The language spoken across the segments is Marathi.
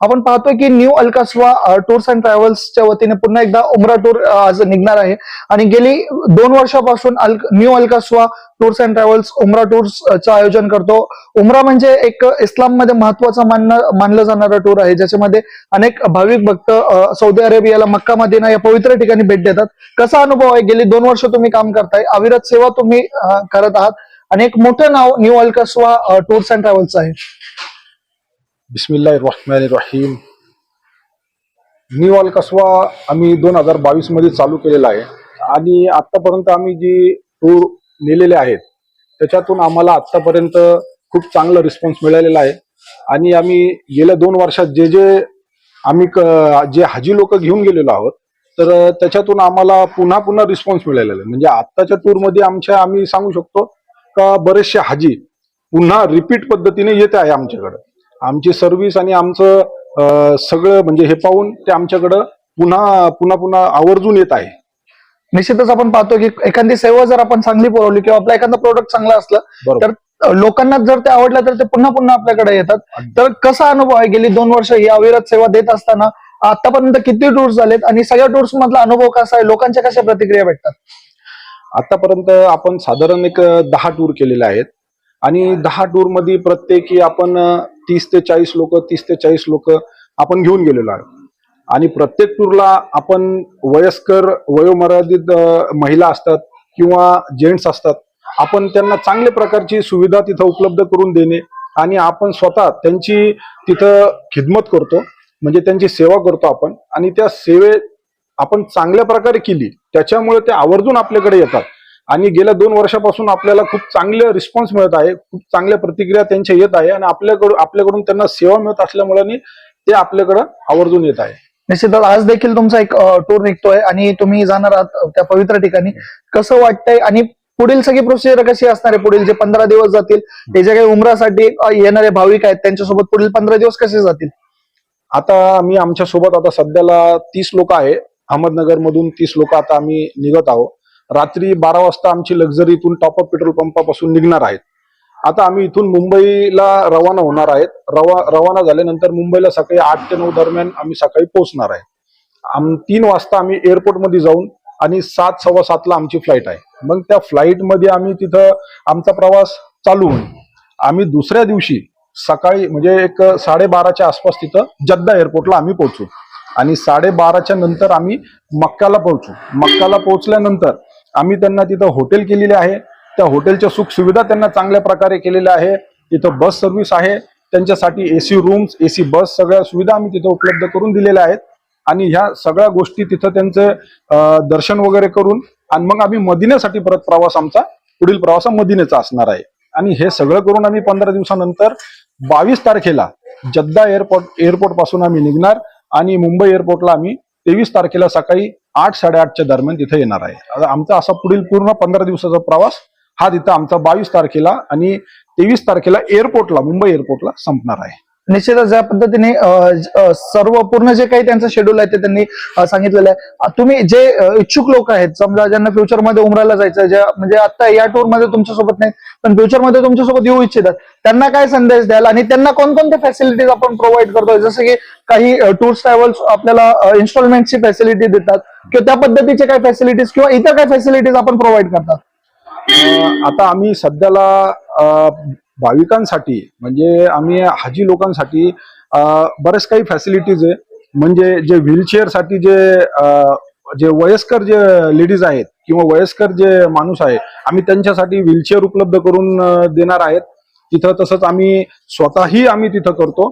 आपण पाहतोय की न्यू अल्कास्वा टूर्स अँड ट्रॅव्हल्सच्या वतीने पुन्हा एकदा उमरा टूर आज निघणार आहे. आणि गेली दोन वर्षापासून Al- new Alkasva tours and travels Umra tours चं आयोजन करतो. उमरा म्हणजे एक इस्लाममध्ये महत्त्वाचा मानणं मानलं जाणारा टूर आहे ज्याच्यामध्ये अनेक भाविक भक्त सौदी अरेबियाला मक्का मदिना या पवित्र ठिकाणी भेट देतात. कसा अनुभव आहे? गेली दोन वर्ष तुम्ही काम करताय. अविरत सेवा तुम्ही करत आहात. आणि एक मोठं नाव new Alkaswa tours and travels आहे. बिस्मिल्ला रहमान रहीम न्यू अल कसवा आम्ही दोन हजार बावीसमध्ये चालू केलेला आहे. आणि आतापर्यंत आम्ही जी टूर नेलेले आहेत त्याच्यातून आम्हाला आतापर्यंत खूप चांगला रिस्पॉन्स मिळालेला आहे. आणि आम्ही गेल्या दोन वर्षात जे जे आम्ही क- जे हाजी लोक घेऊन गेलेलो आहोत तर त्याच्यातून आम्हाला पुन्हा पुन्हा रिस्पॉन्स मिळालेला आहे. म्हणजे आत्ताच्या टूरमध्ये आमच्या आम्ही सांगू शकतो का बरेचसे हाजी पुन्हा रिपीट पद्धतीने येत आहे आमच्याकडे. आमची सर्व्हिस आणि आमचं सगळं म्हणजे हे पाहून ते आमच्याकडं पुन्हा पुन्हा पुन्हा आवर्जून येत आहे. निश्चितच आपण पाहतो की एखादी सेवा जर आपण चांगली पुरवली किंवा आपला एखादा प्रोडक्ट चांगला असलं तर लोकांना जर ते आवडलं तर ते पुन्हा पुन्हा आपल्याकडे येतात. तर कसा अनुभव आहे? गेली दोन वर्ष ही अविरत सेवा देत असताना आतापर्यंत किती टूर्स झालेत आणि सगळ्या टूर्स मधला अनुभव कसा आहे? लोकांच्या कशा प्रतिक्रिया भेटतात? आतापर्यंत आपण साधारण एक दहा टूर केलेले आहेत. आणि दहा टूरमध्ये प्रत्येकी आपण तीस ते चाळीस लोक तीस ते चाळीस लोक आपण घेऊन गेलेलो आहे. आणि प्रत्येक टूरला आपण वयस्कर वयोमर्यादित महिला असतात किंवा जेंट्स असतात आपण त्यांना चांगल्या प्रकारची सुविधा तिथं उपलब्ध करून देणे आणि आपण स्वतः त्यांची तिथं खिदमत करतो म्हणजे त्यांची सेवा करतो आपण आणि त्या सेवे आपण चांगल्या प्रकारे केली त्याच्यामुळे ते आवर्जून आपल्याकडे येतात. आणि गेल्या दोन वर्षापासून आपल्याला खूप चांगले रिस्पॉन्स मिळत आहे खूप चांगल्या प्रतिक्रिया त्यांच्या येत आहे आणि आपल्याकडून आपल्याकडून त्यांना सेवा मिळत असल्यामुळे ते आपल्याकडं आवर्जून येत आहे. निश्चितच आज देखील तुमचा एक टूर निघतोय आणि तुम्ही जाणार आहात त्या पवित्र ठिकाणी. कसं वाटतंय आणि पुढील सगळी प्रोसिजर कशी असणार आहे पुढील? जे पंधरा दिवस जातील हे जे काही उमरासाठी येणारे भाविक आहेत त्यांच्यासोबत पुढील पंधरा दिवस कसे जातील? आता मी आमच्यासोबत आता सध्याला तीस लोक आहे. अहमदनगर मधून तीस लोक आता आम्ही निघत आहोत. रात्री बारा वाजता आमची लक्झरी इथून टॉप अप पेट्रोल पंपापासून निघणार आहेत. आता आम्ही इथून मुंबईला रवाना होणार आहेत. रवा रवाना झाल्यानंतर मुंबईला सकाळी आठ ते नऊ दरम्यान आम्ही सकाळी पोहोचणार आहे. आम तीन वाजता आम्ही एअरपोर्टमध्ये जाऊन आणि सात सव्वा सातला आमची फ्लाईट आहे. मग त्या फ्लाईटमध्ये आम्ही तिथं आमचा प्रवास चालू होईल. आम्ही दुसऱ्या दिवशी सकाळी म्हणजे एक साडेबाराच्या आसपास तिथं जद्दा एअरपोर्टला आम्ही पोहोचू. आणि साडेबाराच्या नंतर आम्ही मक्काला पोहोचू. मक्काला पोहोचल्यानंतर आम्ही त्यांना तिथं हॉटेल केलेले आहे. त्या हॉटेलच्या सुख सुविधा त्यांना चांगल्या प्रकारे केलेल्या आहे. तिथं बस सर्व्हिस आहे. त्यांच्यासाठी एसी रूम्स एसी बस सगळ्या सुविधा आम्ही तिथं उपलब्ध करून दिलेल्या आहेत. आणि ह्या सगळ्या गोष्टी तिथं त्यांचं दर्शन वगैरे करून आणि मग आम्ही मदिन्यासाठी परत प्रवास आमचा पुढील प्रवास मदिनेचा असणार आहे. आणि हे सगळं करून आम्ही पंधरा दिवसानंतर बावीस तारखेला जद्दा एअरपोर्ट एअरपोर्टपासून आम्ही निघणार आणि मुंबई एअरपोर्टला आम्ही तेवीस तारखेला सकाळी आठ साडेआठच्या दरम्यान तिथे येणार आहे. आमचा असा पुढील पूर्ण पंधरा दिवसाचा प्रवास हा तिथं आमचा बावीस तारखेला आणि तेवीस तारखेला एअरपोर्टला मुंबई एअरपोर्टला संपणार आहे. निश्चितच ज्या पद्धतीने सर्व पूर्ण जे काही त्यांचं शेड्यूल आहे ते त्यांनी सांगितलेलं आहे. तुम्ही जे इच्छुक लोक आहेत समजा ज्यांना फ्युचरमध्ये उमरायला जायचं ज्या म्हणजे आता या टूरमध्ये तुमच्यासोबत नाही पण फ्युचरमध्ये तुमच्यासोबत येऊ इच्छितात त्यांना काय संदेश द्याल? आणि त्यांना कोणकोणत्या फॅसिलिटीज आपण प्रोव्हाइड करतोय? जसं की काही टूर्स ट्रॅव्हल्स आपल्याला इन्स्टॉलमेंटची फॅसिलिटी देतात किंवा त्या पद्धतीचे काय फॅसिलिटीज किंवा इतर काय फॅसिलिटीज आपण प्रोव्हाइड करतात? आता आम्ही सध्याला भाविकांसाठी म्हणजे आम्ही हाजी लोकांसाठी बरेच काही फॅसिलिटीज आहे. म्हणजे जे व्हीलचेअरसाठी जे जे वयस्कर जे लेडीज आहेत किंवा वयस्कर जे माणूस आहे आम्ही त्यांच्यासाठी व्हीलचेअर उपलब्ध करून देणार आहेत. तिथं तसंच आम्ही स्वतःही आम्ही तिथं करतो.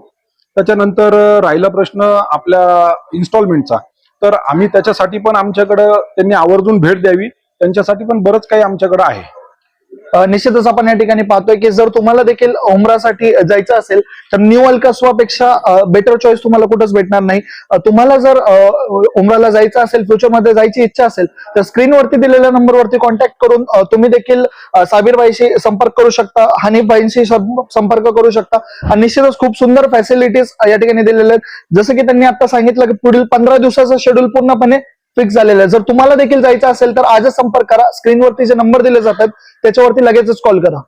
त्याच्यानंतर राहिला प्रश्न आपल्या इन्स्टॉलमेंटचा तर आम्ही त्याच्यासाठी पण आमच्याकडं त्यांनी आवर्जून भेट द्यावी. त्यांच्यासाठी पण बरंच काही आमच्याकडं आहे. निश्चितच आपण या ठिकाणी पाहतोय की जर तुम्हाला देखील उमरासाठी जायचं असेल तर न्यू अल्कास्वापेक्षा बेटर चॉईस तुम्हाला कुठंच भेटणार नाही. तुम्हाला जर उमराला जायचं असेल फ्युचरमध्ये जायची इच्छा असेल तर स्क्रीनवरती दिलेल्या नंबरवरती कॉन्टॅक्ट करून तुम्ही देखील साबीरबाईशी संपर्क करू शकता हनीफबाईंशी संपर्क करू शकता. आणि निश्चितच खूप सुंदर फॅसिलिटीज या ठिकाणी दिलेल्या आहेत. जसं की त्यांनी आता सांगितलं की पुढील पंधरा दिवसाचं शेड्यूल पूर्णपणे फिक्स झालेलं आहे. जर तुम्हाला देखील जायचं असेल तर आजच संपर्क करा. स्क्रीनवरती जे नंबर दिले जातात त्याच्यावरती लगेचच कॉल करा.